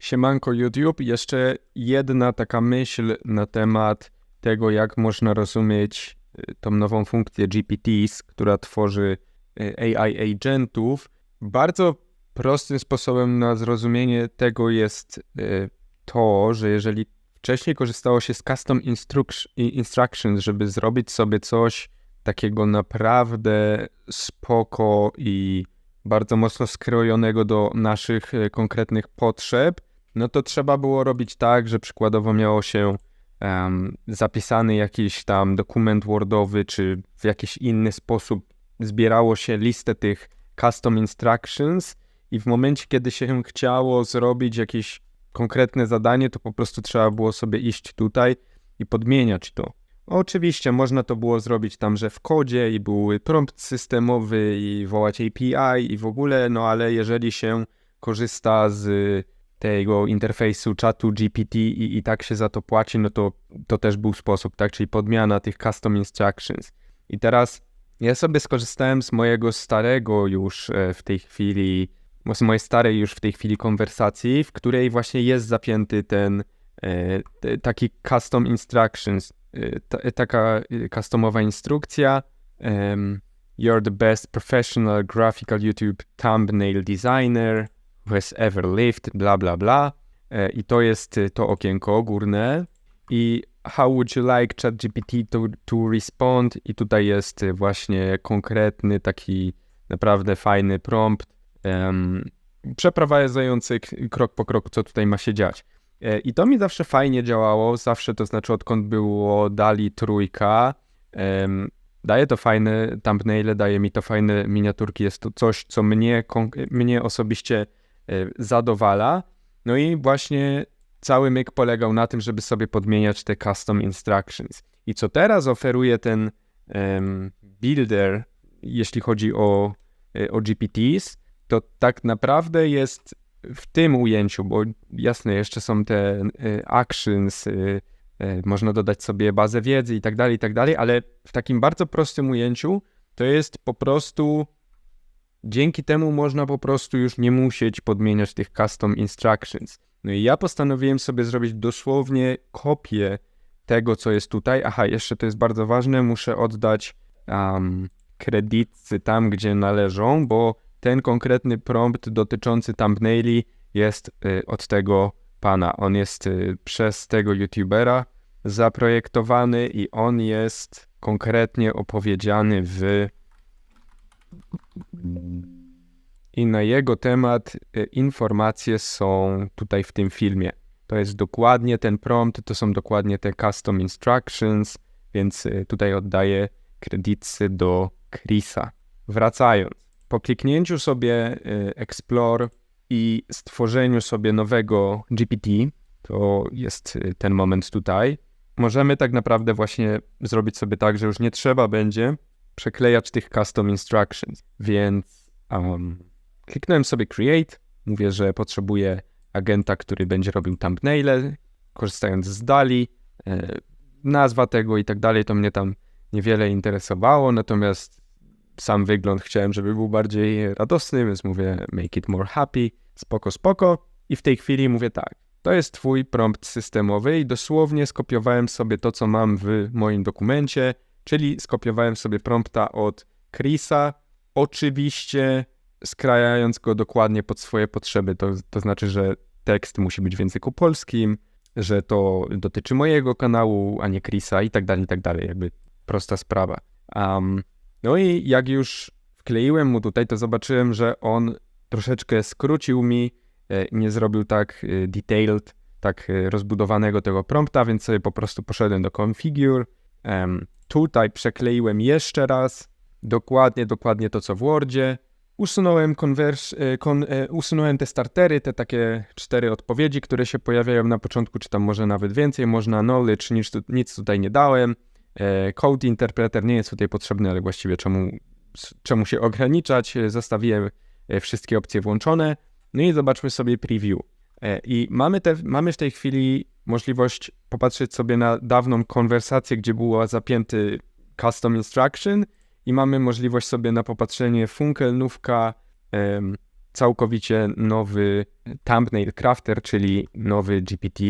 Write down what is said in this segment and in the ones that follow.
Siemanko YouTube, jeszcze jedna taka myśl na temat tego, jak można rozumieć y, tą nową funkcję GPTs, która tworzy y, AI agentów. Bardzo prostym sposobem na zrozumienie tego jest y, to, że jeżeli wcześniej korzystało się z custom instruc- instructions, żeby zrobić sobie coś takiego naprawdę spoko i bardzo mocno skrojonego do naszych konkretnych potrzeb, no to trzeba było robić tak, że przykładowo miało się um, zapisany jakiś tam dokument Wordowy, czy w jakiś inny sposób zbierało się listę tych custom instructions i w momencie, kiedy się chciało zrobić jakieś konkretne zadanie, to po prostu trzeba było sobie iść tutaj i podmieniać to. Oczywiście można to było zrobić tam, że w kodzie i był prompt systemowy i wołać API i w ogóle, no ale jeżeli się korzysta z tego interfejsu czatu GPT i, i tak się za to płaci, no to to też był sposób, tak? Czyli podmiana tych custom instructions. I teraz ja sobie skorzystałem z mojego starego już e, w tej chwili, z mojej starej już w tej chwili konwersacji, w której właśnie jest zapięty ten e, taki custom instructions, e, taka customowa instrukcja. You're the best professional graphical YouTube thumbnail designer has ever lived, bla bla bla. E, I to jest y, to okienko górne. I how would you like ChatGPT to, to respond? I tutaj jest y, właśnie konkretny, taki naprawdę fajny prompt, um, przeprowadzający krok po kroku, co tutaj ma się dziać. E, I to mi zawsze fajnie działało, zawsze to znaczy odkąd było Dali trójka, um, daje to fajne thumbnaile, daje mi to fajne miniaturki, jest to coś, co mnie, mnie osobiście E, zadowala. No i właśnie cały myk polegał na tym, żeby sobie podmieniać te custom instructions. I co teraz oferuje ten um, builder, jeśli chodzi o, e, o GPTs, to tak naprawdę jest w tym ujęciu, bo jasne, jeszcze są te e, actions, można dodać sobie bazę wiedzy i tak dalej, i tak dalej, ale w takim bardzo prostym ujęciu to jest po prostu Dzięki temu można po prostu już nie musieć podmieniać tych custom instructions. No i ja postanowiłem sobie zrobić dosłownie kopię tego, co jest tutaj. Aha, jeszcze to jest bardzo ważne, muszę oddać um, kredyty tam, gdzie należą, bo ten konkretny prompt dotyczący thumbnaili jest y, od tego pana. On jest y, przez tego youtubera zaprojektowany i on jest konkretnie opowiedziany w i na jego temat e, informacje są tutaj w tym filmie. To jest dokładnie ten prompt, to są dokładnie te custom instructions, więc e, tutaj oddaję kredyty do Chrisa. Wracając, po kliknięciu sobie e, Explore i stworzeniu sobie nowego GPT, to jest ten moment tutaj, możemy tak naprawdę właśnie zrobić sobie tak, że już nie trzeba będzie przeklejać tych custom instructions. Więc um, kliknąłem sobie create, mówię, że potrzebuję agenta, który będzie robił thumbnaile, korzystając z DALI, e, nazwa tego i tak dalej, to mnie tam niewiele interesowało, natomiast sam wygląd chciałem, żeby był bardziej radosny, więc mówię make it more happy, spoko, spoko. I w tej chwili mówię tak, to jest twój prompt systemowy i dosłownie skopiowałem sobie to, co mam w moim dokumencie, Czyli skopiowałem sobie prompta od Chrisa, oczywiście skrajając go dokładnie pod swoje potrzeby. To, to znaczy, że tekst musi być w języku polskim, że to dotyczy mojego kanału, a nie Chrisa i tak dalej, i tak dalej. Jakby prosta sprawa. Um, no i jak już wkleiłem mu tutaj, to zobaczyłem, że on troszeczkę skrócił mi, e, nie zrobił tak e, detailed, tak e, rozbudowanego tego prompta, więc sobie po prostu poszedłem do configure, um, Tutaj przekleiłem jeszcze raz dokładnie, dokładnie to, co w Wordzie. Usunąłem, konwers- e, kon- e, usunąłem te startery, te takie cztery odpowiedzi, które się pojawiają na początku, czy tam może nawet więcej. Można knowledge, nic, nic tutaj nie dałem. E, code interpreter nie jest tutaj potrzebny, ale właściwie czemu, czemu się ograniczać? Zostawiłem wszystkie opcje włączone. No i zobaczmy sobie preview. I mamy, te, mamy w tej chwili możliwość popatrzeć sobie na dawną konwersację, gdzie była zapięty custom instruction i mamy możliwość sobie na popatrzenie funkelnówka, całkowicie nowy thumbnail crafter, czyli nowy GPT,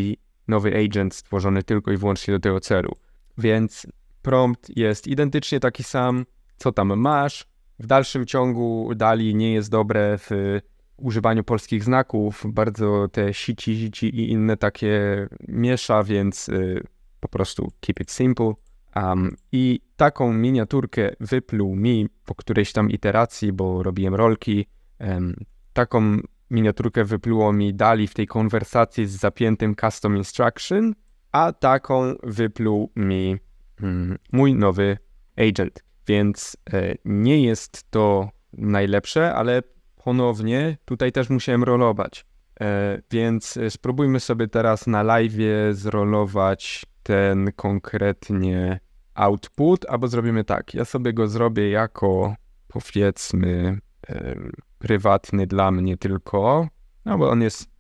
nowy agent stworzony tylko i wyłącznie do tego celu. Więc prompt jest identycznie taki sam, co tam masz. W dalszym ciągu DALI nie jest dobre w używaniu polskich znaków, bardzo te sici, sici i inne takie miesza, więc y, po prostu keep it simple. Um, I taką miniaturkę wypluł mi po którejś tam iteracji, bo robiłem rolki. em, taką miniaturkę wypluło mi dali w tej konwersacji z zapiętym custom instruction, a taką wypluł mi mm, mój nowy agent. Więc e, nie jest to najlepsze, ale ponownie tutaj też musiałem rolować. E, więc e, spróbujmy sobie teraz na live zrolować ten konkretnie output, albo zrobimy tak. Ja sobie go zrobię jako powiedzmy em, prywatny dla mnie tylko, no bo on jest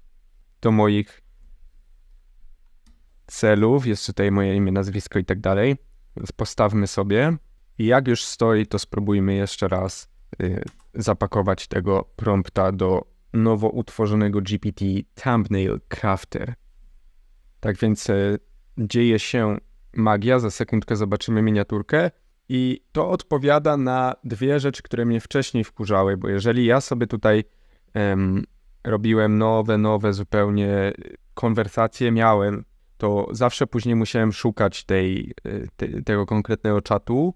do moich celów, jest tutaj moje imię, nazwisko i tak dalej. Więc postawmy sobie. I jak już stoi, to spróbujmy jeszcze raz y, zapakować tego prompta do nowo utworzonego GPT Thumbnail Crafter. Tak więc y, dzieje się magia, za sekundkę zobaczymy miniaturkę. I to odpowiada na dwie rzeczy, które mnie wcześniej wkurzały, bo jeżeli ja sobie tutaj em, robiłem nowe, nowe zupełnie konwersacje miałem, to zawsze później musiałem szukać tej, y, te, tego konkretnego czatu,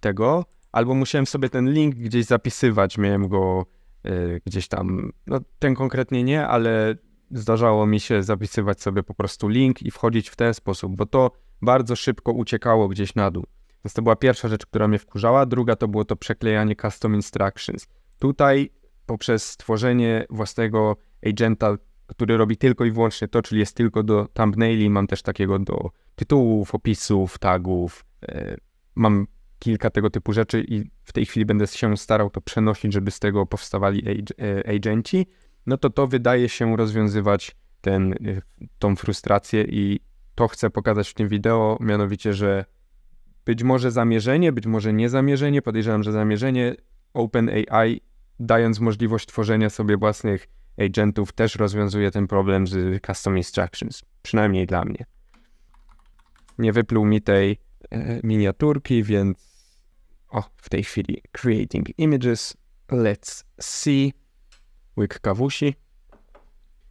tego, albo musiałem sobie ten link gdzieś zapisywać, miałem go y, gdzieś tam, no ten konkretnie nie, ale zdarzało mi się zapisywać sobie po prostu link i wchodzić w ten sposób, bo to bardzo szybko uciekało gdzieś na dół. Więc to była pierwsza rzecz, która mnie wkurzała. Druga to było to przeklejanie custom instructions. Tutaj poprzez stworzenie własnego agenta, który robi tylko i wyłącznie to, czyli jest tylko do thumbnaili, mam też takiego do tytułów, opisów, tagów. e, Mam kilka tego typu rzeczy i w tej chwili będę się starał to przenosić, żeby z tego powstawali e, agenci. No to to wydaje się rozwiązywać ten, e, tą frustrację i to chcę pokazać w tym wideo, mianowicie, że być może zamierzenie, być może niezamierzenie, podejrzewam, że zamierzenie OpenAI, dając możliwość tworzenia sobie własnych agentów, też rozwiązuje ten problem z custom instructions. Przynajmniej dla mnie. Nie wypluł mi tej miniaturki, więc o, w tej chwili creating images. Let's see. Łyk kawusi.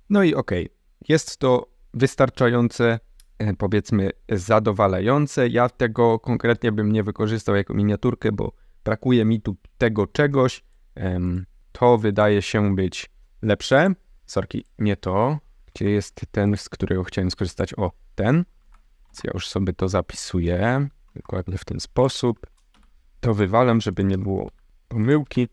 No i okej, jest to wystarczające e, powiedzmy zadowalające. Ja tego konkretnie bym nie wykorzystał jako miniaturkę, bo brakuje mi tu tego czegoś. To wydaje się być lepsze. Sorki, nie to. Gdzie jest ten, z którego chciałem skorzystać? O, ten. Ja już sobie to zapisuję. Dokładnie w ten sposób. To wywalam, żeby nie było pomyłki.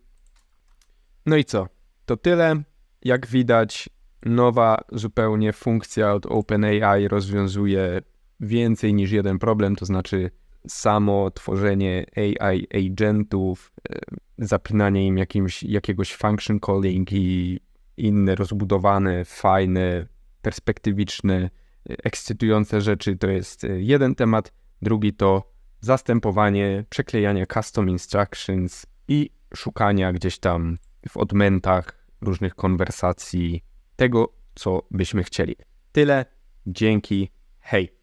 No i co? To tyle. Jak widać, nowa zupełnie funkcja od OpenAI rozwiązuje więcej niż jeden problem, to znaczy samo tworzenie AI agentów, e, zapinanie im jakimś, jakiegoś function calling i inne rozbudowane, fajne, perspektywiczne, ekscytujące rzeczy to jest e, jeden temat. Drugi to zastępowanie, przeklejanie custom instructions i szukania gdzieś tam w odmętach różnych konwersacji tego, co byśmy chcieli. Tyle. Dzięki. Hej.